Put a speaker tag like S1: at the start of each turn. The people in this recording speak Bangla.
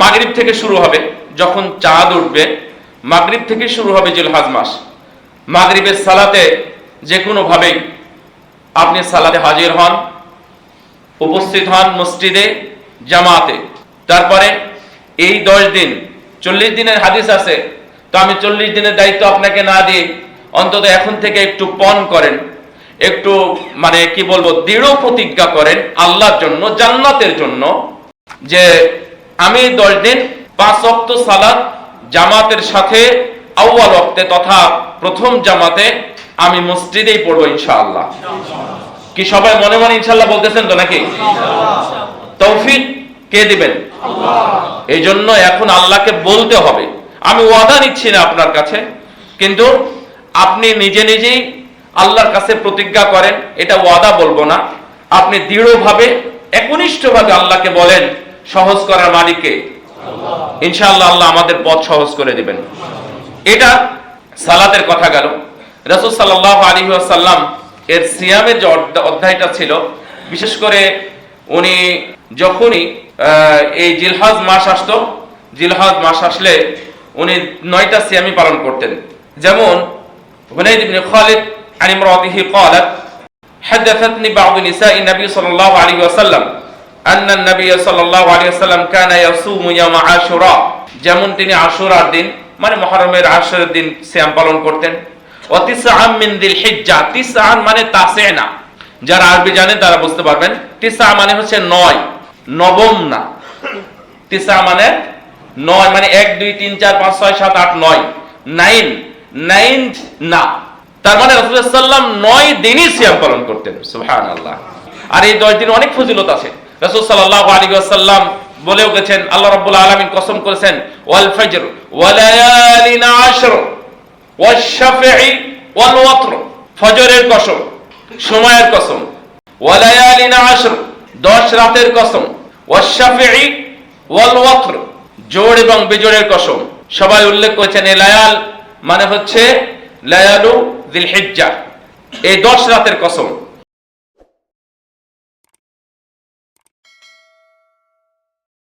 S1: মাগরীব থেকে শুরু হবে যখন চাঁদ উঠবে মাগরীব থেকে শুরু হবে জিলহাজ মাস মাগরীবের সালাতে যে কোনোভাবেই আপনি সালাতে হাজির হন উপস্থিত হন মসজিদে জামাতে তারপরে এই দশ দিন চল্লিশ দিনের হাদিস আছে তো আমি চল্লিশ দিনের দায়িত্ব আপনাকে না দিয়ে অন্তত এখন থেকে একটু পণ করেন একটু মানে কি বলবো দৃঢ় প্রতিজ্ঞা করেন আল্লাহর জন্য জান্নাতের জন্য যে আমি দশ দিন পাঁচ অক্ত সালাদ জামাতের সাথে আউ্বাল অক্তে তথা প্রথম জামাতে আমি মসজিদেই পড়বো ইনশাআল্লাহ কি সবাই মনে মনে ইনশাল্লাহ বলতেছেন তো নাকি তৌফিক কে দিবেন এই জন্য এখন আল্লাহকে বলতে হবে আমি ওয়াদা নিচ্ছি না আপনার কাছে কিন্তু আপনি নিজে নিজেই আল্লাহর কাছে প্রতিজ্ঞা করেন এটা ওয়াদা বলবো না আপনি দৃঢ়ভাবে একনিষ্ঠভাবে আল্লাহকে বলেন সহজ করার মালিককে ইনশাআল্লাহ আল্লাহ আমাদের পথ সহজ করে দিবেন এটা সালাতের কথা গেল রাসুল সাল্লাহ আলী আসাল্লাম এর সিয়ামের যে অধ্যায়টা ছিল বিশেষ করে উনি যখনই এই জিলহাজ মাস আসতো জিলহাজ মাস আসলে উনি নয়টা সিয়ামি পালন করতেন যেমন হুনাইদ ইবনে খালিদ عن امرأته قالت حدثتني بعض نساء النبي صلى الله عليه وسلم أن النبي صلى الله عليه وسلم كان يصوم يوم عاشوراء যেমন তিনি আশুরার দিন মানে মহরমের আশুরের দিন শ্যাম পালন করতেন মিন দিল হিজ্জা মানে না যারা আরবি জানে তারা বুঝতে পারবেন তিসা মানে হচ্ছে নয় নবম না তিসা মানে নয় মানে এক দুই তিন চার পাঁচ ছয় সাত আট নয় নাইন নাইন না তার মানে রসুল্লাহ সাল্লাম নয় দিনই শ্যাম পালন করতেন সুহান আল্লাহ আর এই দশ দিন অনেক ফজিলত আছে রসুল বলেও গেছেন আল্লাহ কসম করেছেন ওয়াল আশর ওয়াল ফজরের কসম সময়ের কসম আশর দশ রাতের কসম ওয়াশাফি ওয়াল ওয়াত্র জোড় এবং বেজোড়ের কসম সবাই উল্লেখ করেছেন এ লায়াল মানে হচ্ছে লায়ালু দিল হিজ্জা এই দশ রাতের কসম